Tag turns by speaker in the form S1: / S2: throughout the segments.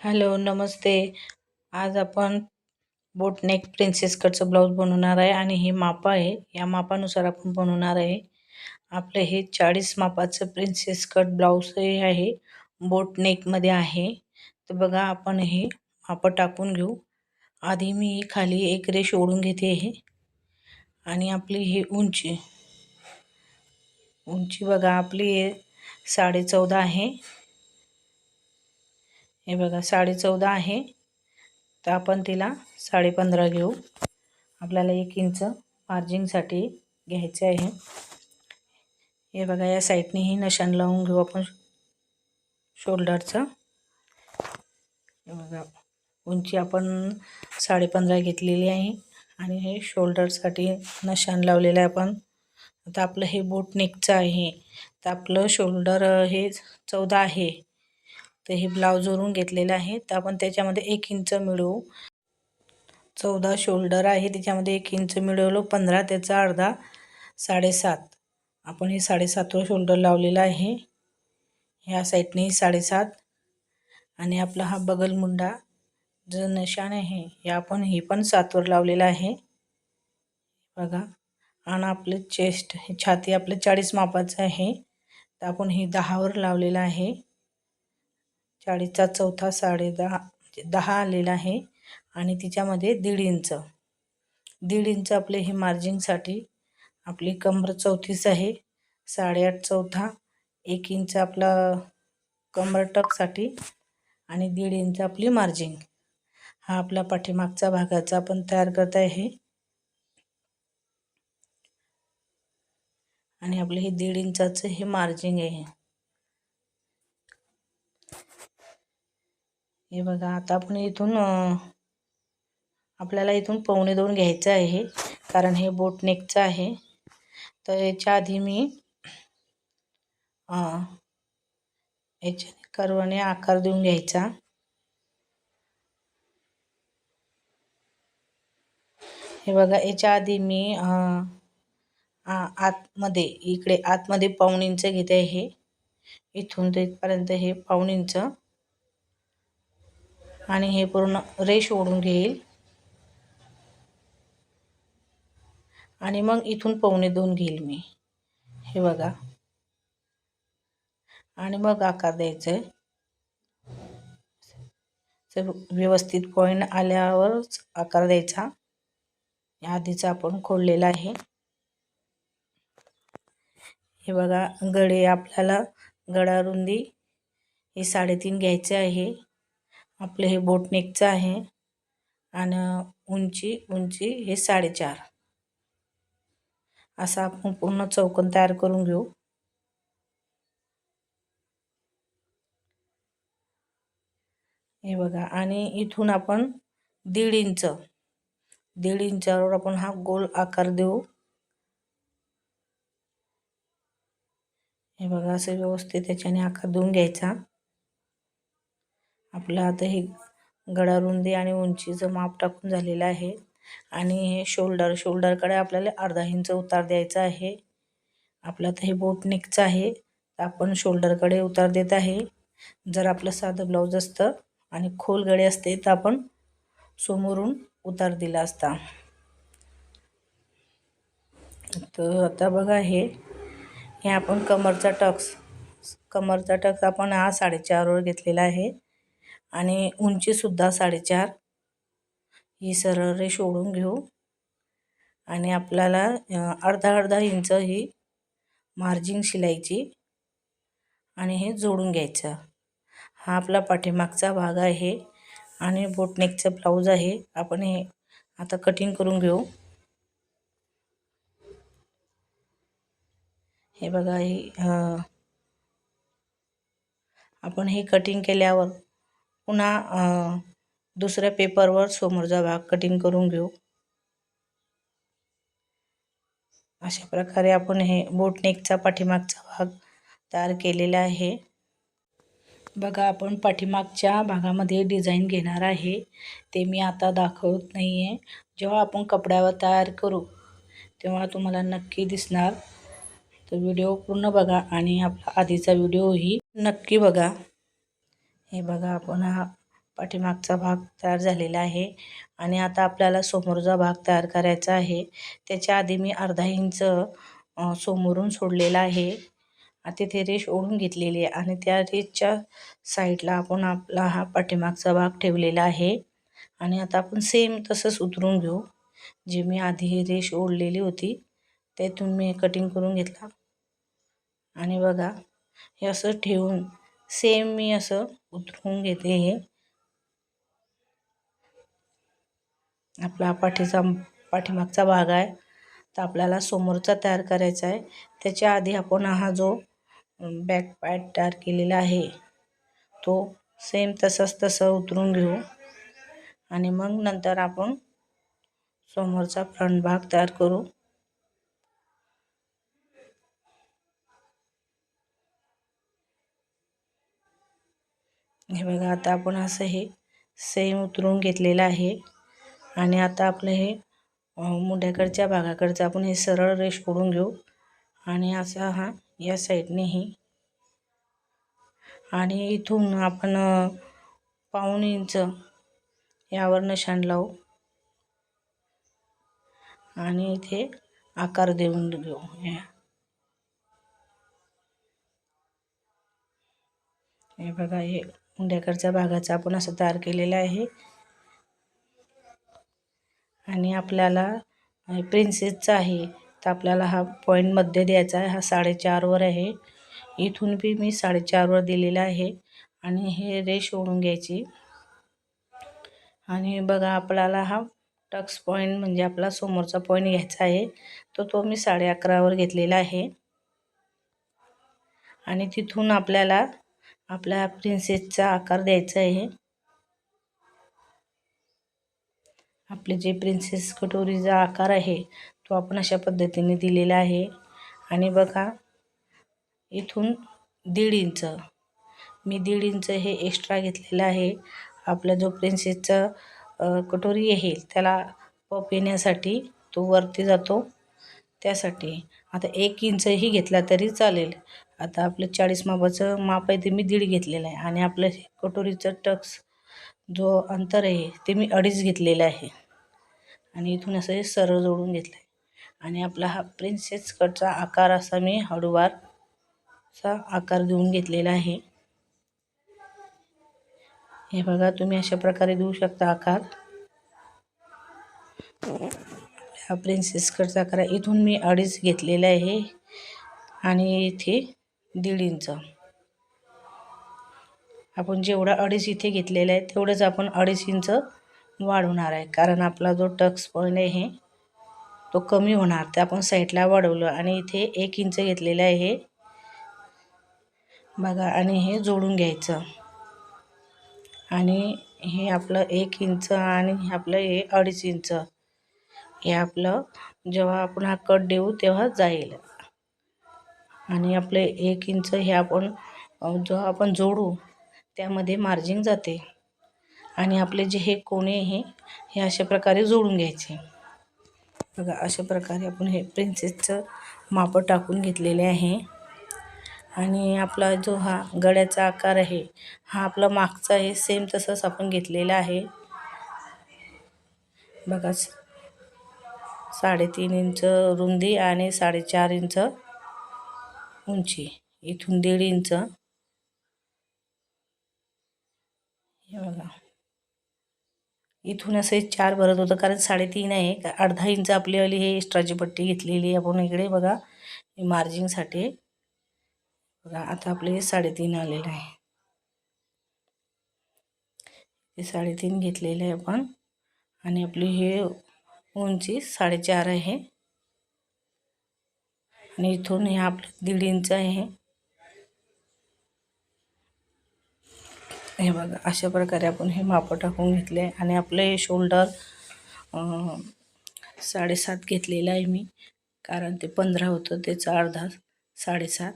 S1: Hello नमस्ते. आज आपण boat neck princess कटचं blouse बनवणार आहे आणि हे माप आहे. या मापानुसार आपण बनवणार आहे. आपलं हे चाळीस मापाचं प्रिन्सेस कट ब्लाऊज हे आहे. बोटनेकमध्ये आहे. तर बघा आपण हे माप टाकून घेऊ. आधी मी खाली एक रेश ओढून घेते आहे आणि आपली हे उंची. उंची बघा आपली साडे चौदा आहे. हे बघा साडे चौदा आहे. तर आपण तिला साडे पंधरा घेऊ. आपल्याला एक इंच मार्जिंगसाठी घ्यायचं आहे. हे बघा या साईडनेही नशान लावून घेऊ आपण शोल्डरचं हे बघा उंची आपण साडे पंधरा घेतलेली आहे आणि हे शोल्डरसाठी नशान लावलेलं आहे आपण. आता आपलं हे बोट नेकचं आहे. तर आपलं शोल्डर हे चौदा आहे. तर हे ब्लाऊजवरून घेतलेलं आहे तर आपण त्याच्यामध्ये एक इंच मिळवू चौदा शोल्डर आहे. त्याच्यामध्ये एक इंच मिळवलं. पंधरा त्याचा अर्धा साडेसात. आपण हे साडेसातवर शोल्डर लावलेला आहे. ह्या साईडने साडेसात. आणि आपला हा बगल मुंडा जो नशान आहे हे आपण हे पण सातवर लावलेला आहे. बघा. आणि आपले चेस्ट हे छाती आपलं चाळीस मापाचं आहे. तर आपण हे दहावर लावलेलं आहे. चाळीसचा चौथा साडे दहा म्हणजे दहा आलेला आहे. आणि तिच्यामध्ये दीड इंच. दीड इंच आपले हे मार्जिंगसाठी आपली कमर चौतीस आहे. साडेआठ चौथा एक इंच आपला कमर टकसाठी आणि दीड इंच आपली मार्जिंग हा आपला पाठीमागचा भागाचा आपण तयार करत आहे. आणि आपलं हे दीड इंचाचं हे मार्जिंग आहे. हे बघा आता आपण इथून आपल्याला इथून पावणे दोन घ्यायचं आहे कारण हे बोटनेकचं आहे. तर याच्या आधी मी याच्याने कर्वाने आकार देऊन घ्यायचा. हे बघा याच्या आधी मी आतमध्ये इकडे आतमध्ये पाऊण इंच घेते हे. इथून ते इथपर्यंत हे पाऊण इंच. आणि हे पूर्ण रेश ओढून घेईल. आणि मग इथून पावणे दोन घेईल मी. हे बघा. आणि मग आकार द्यायचं आहे व्यवस्थित पॉईंट आल्यावरच आकार द्यायचा. या आधीचा आपण खोडलेला आहे. हे बघा गडे आपल्याला गडा रुंदी हे साडेतीन घ्यायचे आहे. आपलं हे बोटनेकचं आहे. आणि उंची उंची हे साडेचार. असा आपण पूर्ण चौकन तयार करून घेऊ. हे बघा आणि इथून आपण दीड इंच दीड इंचावर आपण हा गोल आकार देऊ. हे बघा असं व्यवस्थित त्याच्याने आकार देऊन घ्यायचा. आपलं आता हे गडारुंदी आणि उंचीचं माप टाकून झालेलं आहे. आणि हे शोल्डर शोल्डरकडे आपल्याला अर्धा इंच उतार द्यायचा आहे. आपलं आता हे बोट नेकचं आहे. तर आपण शोल्डरकडे उतार देत आहे. जर आपलं साधं ब्लाऊज असतं आणि खोल गडे असते तर आपण समोरून उतार दिला असता. तर आता बघा हे हे आपण कमरचा टक्स कमरचा टक्स आपण हा साडेचारवर घेतलेला आहे. आणि उंचीसुद्धा साडेचार. ही सरळ रेष ओढून घेऊ. आणि आपल्याला अर्धा अर्धा इंच ही मार्जिंग शिलाईची आणि हे जोडून घ्यायचं. हा आपला पाठीमागचा भाग आहे आणि बोटनेकचं ब्लाऊज आहे. आपण हे आता कटिंग करून घेऊ. हे बघा हे आपण हे कटिंग केल्यावर पुन्हा दुसऱ्या पेपरवर समोरचा भाग कटिंग करून घेऊ. अशा प्रकारे आपण हे बोटनेकचा पाठीमागचा भाग तयार केलेला आहे. बघा आपण पाठीमागच्या भागामध्ये डिझाईन घेणार आहे. ते मी आता दाखवत नाही आहे जेव्हा आपण कपड्यावर तयार करू तेव्हा तुम्हाला नक्की दिसणार. तर व्हिडिओ पूर्ण बघा आणि आपला आधीचा व्हिडिओही नक्की बघा. हे बघा आपण हा पाठीमागचा भाग तयार झालेला आहे. आणि आता आपल्याला समोरचा भाग तयार करायचा आहे. त्याच्या आधी मी अर्धा इंच समोरून सोडलेला आहे. तिथे रेष ओढून घेतलेली आहे. आणि त्या रेषच्या साईडला आपण आपला हा पाठीमागचा भाग ठेवलेला आहे. आणि आता आपण सेम तसंच उतरून घेऊ. जे मी आधी ही रेष ओढलेली होती त्यातून मी कटिंग करून घेतला. आणि बघा हे असं ठेवून सेम मी असं उतरून घेते हे. आपला पाठीचा पाठीमागचा भाग आहे. तर आपल्याला समोरचा तयार करायचा आहे. त्याच्या आधी आपण हा जो बॅक पॅट तयार केलेला आहे तो सेम तसंच तसं उतरून घेऊ. आणि मग नंतर आपण समोरचा फ्रंट भाग तयार करू. हे बघा आता आपण असं हे सेम उतरून घेतलेलं आहे. आणि आता आपलं हे मुंड्याकडच्या भागाकडचं आपण हे सरळ रेष ओढून घेऊ. आणि असा हा या साईडनेही आणि इथून आपण पाऊण इंच यावर निशाण लावू. आणि इथे आकार देऊन घेऊ. हे बघा हे. मुंड्याकडच्या भागाचा आपण असं तयार केलेलं आहे. आणि आपल्याला प्रिन्सेसचा आहे तर आपल्याला हा पॉईंटमध्ये द्यायचा आहे. हा साडेचारवर आहे. इथून बी मी साडेचारवर दिलेला आहे. आणि हे रेश ओढून घ्यायची. आणि बघा आपल्याला हा टक्स पॉईंट म्हणजे आपला समोरचा पॉईंट घ्यायचा आहे. तो तो मी साडे अकरावर घेतलेला आहे. आणि तिथून आपल्याला आपल्या प्रिन्सेसचा आकार द्यायचा आहे. आपले जे प्रिन्सेस कटोरीचा आकार आहे तो आपण अशा पद्धतीने दिलेला आहे. आणि बघा इथून दीड इंच. मी दीड इंच हे एक्स्ट्रा घेतलेलं आहे. आपला जो प्रिन्सेसचा कटोरी येईल त्याला पप येण्यासाठी तो वरती जातो. त्यासाठी. आता एक इंचही घेतला तरी चालेल. आता आपलं चाळीस मापाचं माप आहे ते मी दीड घेतलेलं आहे. आणि आपलं कटोरीचं टक्स जो अंतर आहे ते मी अडीच घेतलेलं आहे. आणि इथून असं हे सरळ जोडून घेतलं आहे आणि आपला हा प्रिन्सेस कटचा आकार असा मी हळूवारचा आकार देऊन घेतलेला आहे. हे बघा तुम्ही अशा प्रकारे देऊ शकता आकार. हा प्रिन्सेस कटचा आकार इथून मी अडीच घेतलेला आहे. आणि इथे दीड इंच आपण जेवढा अडीच इथे घेतलेला आहे तेवढंच आपण अडीच इंच वाढवणार आहे. कारण आपला जो टक्स पॉईंट आहे तो कमी होणार. ते आपण साईडला वाढवलं आणि इथे एक इंच घेतलेलं आहे बघा आणि हे जोडून घ्यायचं. आणि हे आपलं एक इंच आणि आपलं हे अडीच इंच. हे आपलं जेव्हा आपण हा कट देऊ तेव्हा जाईल. आणि आपले एक इंच हे आपण जो आपण जोडू त्यामध्ये मार्जिंग जाते. आणि आपले जे हे कोणे हे हे अशा प्रकारे जोडून घ्यायचे. बघा अशा प्रकारे आपण हे प्रिन्सेसचं मापं टाकून घेतलेले आहे. आणि आपला जो हा गळ्याचा आकार आहे हा आपला मागचा आहे सेम तसंच आपण घेतलेला आहे. बघा साडेतीन इंच रुंदी आणि साडेचार इंच उंची. इथून दीड इंच. हे बघा. इथून असे चार भरत होतं कारण साडेतीन आहे. अर्धा इंच आपल्यावाली हे एक्स्ट्राची पट्टी घेतलेली आपण इकडे बघा. मार्जिंगसाठी बघा आता आपले हे साडेतीन आलेलं आहे. ते साडेतीन घेतलेले आहे आपण. आणि आपली हे उंची साडेचार आहे. आणि इथून हे आपलं दीड इंच आहे हे. बघा अशा प्रकारे आपण हे मापं टाकून घेतले आणि आपलं हे शोल्डर साडेसात घेतलेलं आहे मी कारण ते पंधरा होतं त्याचा अर्धा साडेसात.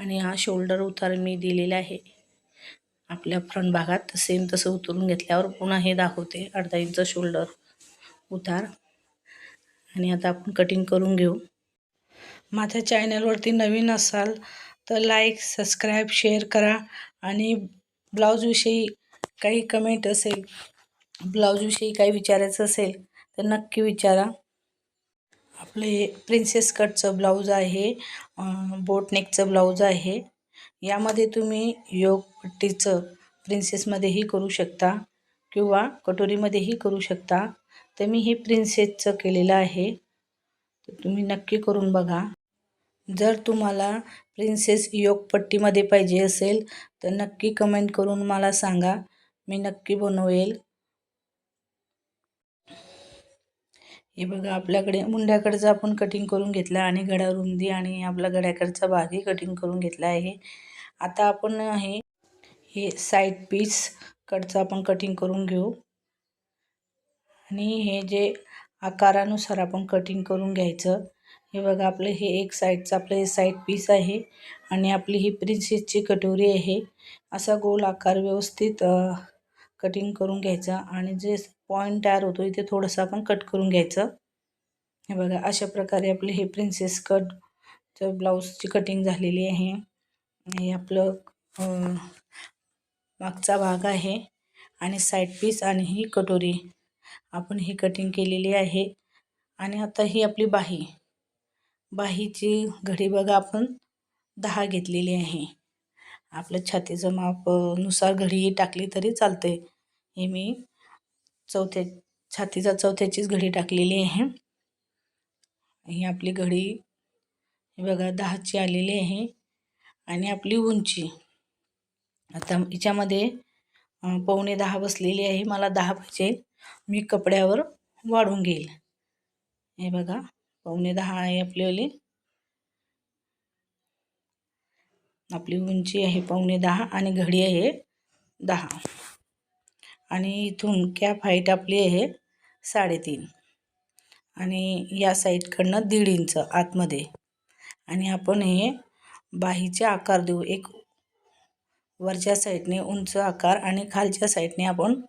S1: आणि हा शोल्डर उतार मी दिलेला आहे. आपल्या फ्रंट भागात सेम तसं उतरून घेतल्यावर पुन्हा हे दाखवते अर्धा इंच शोल्डर उतार. आणि आता आपण कटिंग करून घेऊ. माझ्या चॅनलवरती नवीन असाल तर लाईक सबस्क्राईब शेअर करा. आणि ब्लाऊजविषयी काही कमेंट असेल ब्लाऊजविषयी काही विचारायचं असेल तर नक्की विचारा. आपले प्रिन्सेस कटचं ब्लाऊज आहे बोटनेकचं ब्लाऊज आहे. यामध्ये तुम्ही योग पट्टीचं प्रिन्सेसमध्येही करू शकता किंवा कटोरीमध्येही करू शकता. तर मी हे प्रिन्सेसचं केलेलं आहे. तर तुम्ही नक्की करून बघा. जर तुम्हाला प्रिन्सेस योगपट्टीमध्ये पाहिजे असेल तर नक्की कमेंट करून मला सांगा. मी नक्की बनवेल. हे बघा आपल्याकडे मुंड्याकडचं आपण कटिंग करून घेतलं आणि गडा रुंदी आणि आपला गड्याकडचा भागही कटिंग करून घेतला आहे. आता आपण हे हे साईड पीस कडचं आपण कटिंग करून घेऊ. आणि हे जे आकारानुसार आपण कटिंग करून घ्यायचं हे बघा आपलं हे एक साईडचं आपलं हे साईड पीस आहे आणि आपली ही प्रिन्सेसची कटोरी आहे. असा गोल आकार व्यवस्थित कटिंग करून घ्यायचा आणि जे पॉईंट तयार होतो इथे थोडंसं आपण कट करून घ्यायचं. हे बघा अशा प्रकारे आपले हे प्रिन्सेस कटचं ब्लाऊजची कटिंग झालेली आहे. हे आपलं मागचा भाग आहे आणि साईड पीस आणि ही कटोरी. आपण ही कटिंग केलेली आहे आणि आता ही आपली बाही. बाहीची घडी बघा आपण दहा घेतलेली आहे. आपलं छातीचं मापनुसार घडी टाकली तरी चालते हे मी चौथ्या छातीचा चौथ्याचीच घडी टाकलेली आहे. ही आपली घडी हे बघा दहाची आलेली आहे आणि आपली उंची. आता हिच्यामध्ये पावणे दहा बसलेली आहे. मला दहा पाहिजे. मी कपड्यावर वाढून घेईल. हे बघा. पावणे दहा आहे आपलीवाली आपली उंची आहे पावणे दहा आणि घडी आहे दहा. आणि इथून कॅप हाईट आपली आहे साडेतीन. आणि या साईडकडनं दीड इंच आतमध्ये. आणि आपण हे बाहीचे आकार देऊ. एक वरच्या साईडने उंच आकार आणि खालच्या साईडने आपण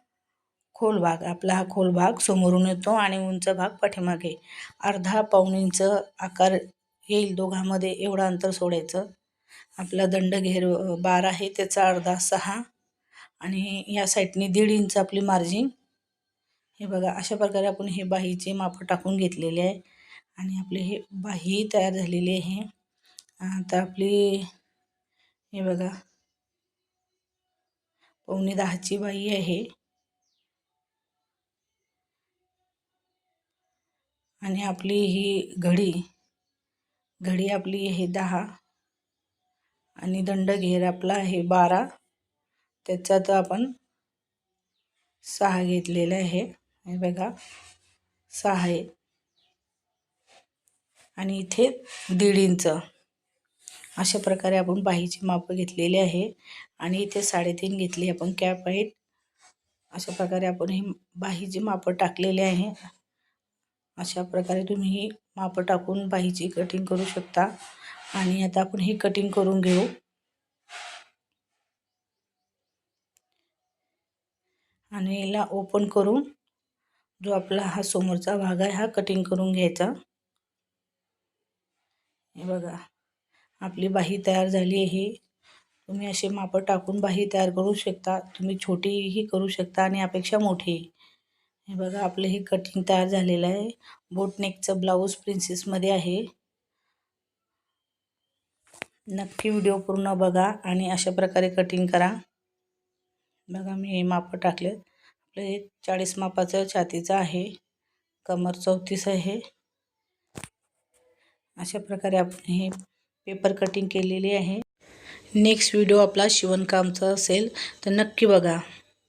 S1: खोल भाग आपला हा खोल भाग समोरून येतो आणि उंच भाग पाठीमागे. अर्धा पाऊण इंच आकार येईल दोघांमध्ये एवढं अंतर सोडायचं. आपला दंड घेर बार आहे त्याचा अर्धा सहा. आणि या साईडने दीड इंच आपली मार्जिन. हे बघा अशा प्रकारे आपण हे बाहीचे माप टाकून घेतलेले आहे. आणि आपले हे बाही तयार झालेली आहे. आता आपली हे बघा पावणे दहाची बाई आहे. आणि आपली ही घडी घडी आपली हे दहा आणि दंड घेर आपला आहे बारा. त्याच्यात आपण सहा घेतलेलं आहे. हे बघा सहा आहे. आणि इथे दीड इंच. अशा प्रकारे आपण बाहीची मापं घेतलेली आहे. आणि इथे साडेतीन घेतली आपण. कॅप आहेत. अशा प्रकारे आपण ही बाहीची मापं टाकलेली आहे. अशा प्रकारे तुम्ही ही मापं टाकून बाहीची कटिंग करू शकता. आणि आता आपण ही कटिंग करून घेऊ. आणि याला ओपन करून जो आपला हा समोरचा भाग आहे हा कटिंग करून घ्यायचा. हे बघा आपली बाही तयार झाली आहे. तुम्ही असे मापं टाकून बाही तयार करू शकता. तुम्ही छोटीही करू शकता आणि यापेक्षा मोठी. हे बघा आपलं हे कटिंग तयार झालेलं आहे. बोटनेकचं ब्लाऊज प्रिन्सेसमध्ये आहे. नक्की व्हिडिओ पूर्ण बघा आणि अशा प्रकारे कटिंग करा. बघा मी हे माप टाकले आपलं हे चाळीस मापाचं छातीचं आहे. कमर चौतीस आहे. अशा प्रकारे आपण हे पेपर कटिंग केलेली आहे. नेक्स्ट व्हिडिओ आपला शिवणकामचा असेल तर नक्की बघा.